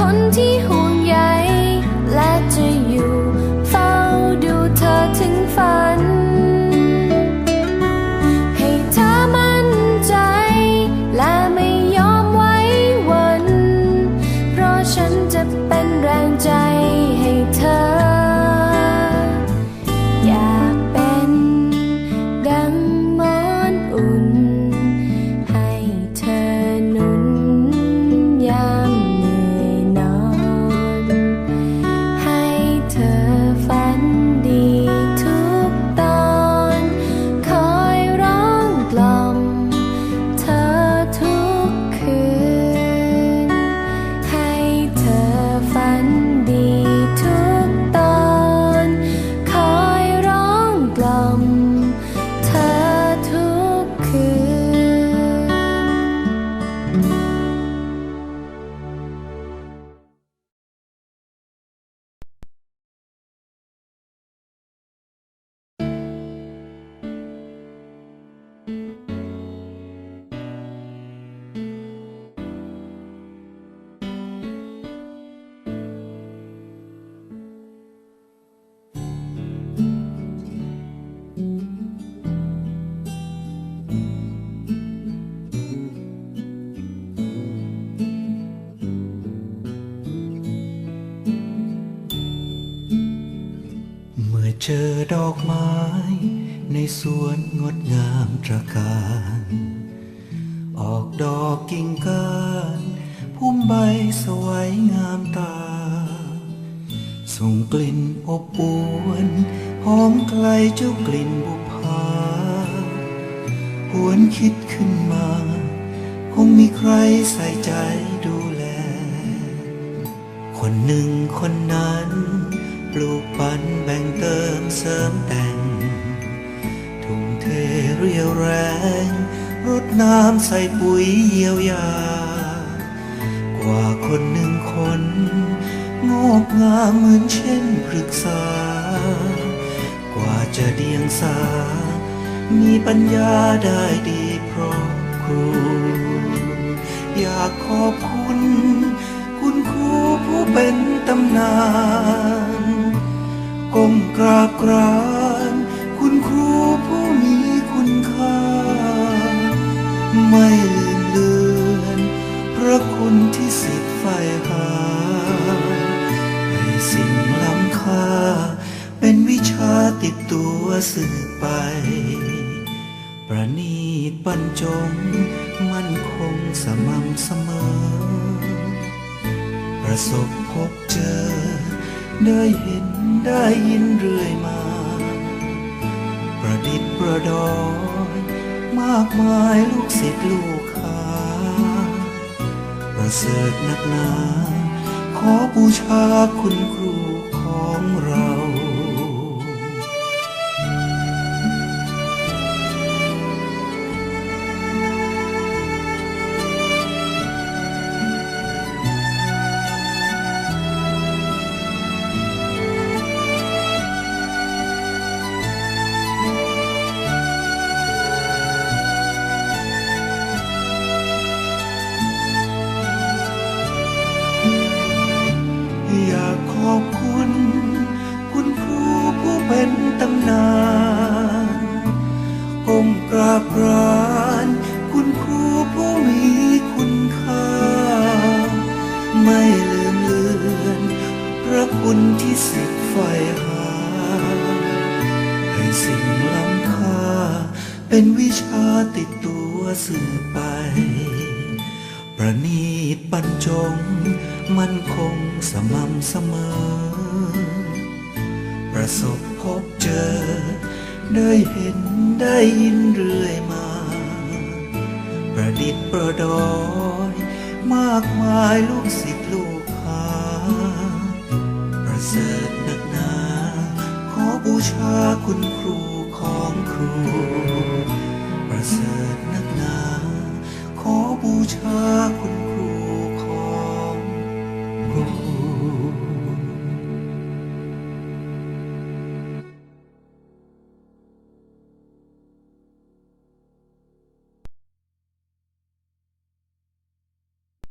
kann die อเจอดอกไม้ ในสวนงดงามตระการ ออกดอกกิ่งก้านพุ่มใบสวยงามตา ส่งกลิ่นอบอวนหอมไกลเจ้ากลิ่นบุพาหวนคิดขึ้นมา คงมีใครใส่ใจดูแล คนหนึ่งคนนั้น ปลูกปันแบ เสริมแต่ง ทุ่มเทเรียวแรง รดน้ำใส่ปุ๋ยเยียวยา กว่าคนหนึ่งคน งอกงามเหมือนเช่นพฤกษา กว่าจะเดียงสา มีปัญญาได้ดีเพราะครู อยากขอบคุณ ที่สิทธิ์ใหา ให้สิ่งล้ำค่า เป็นวิชาติดตัวสืบไป ประนีตบรรจง มั่นคงสม่ำเสมอ ประสบพบเจอ ได้เห็นได้ยินเรื่อยมา ประดิษฐ์ประดอย มากมายลูกศิษย์ลูกหา เสริฐนักหนา ขอบูชาคุณครู นตำนานก้มกราบรานคุณครูผู้มีคุณค่า ไม่ลืมเลือนพระคุณที่สิทธิ์ใฝ่หา ให้สิ่งล้ำค่า เป็นวิชาติดตัวสื่อไป ประนีตบรรจง มั่นคงสม่ำเสมอ ประสบพบ อ ได้เห็นได้ยินเรื่อยมา ประดิษฐ์ประดอย มากมายลูกศิษย์ลูกหา ประเสริฐนักหนา ขอบูชาคุณครูของครู ประเสริฐนักหนา ขอบูชา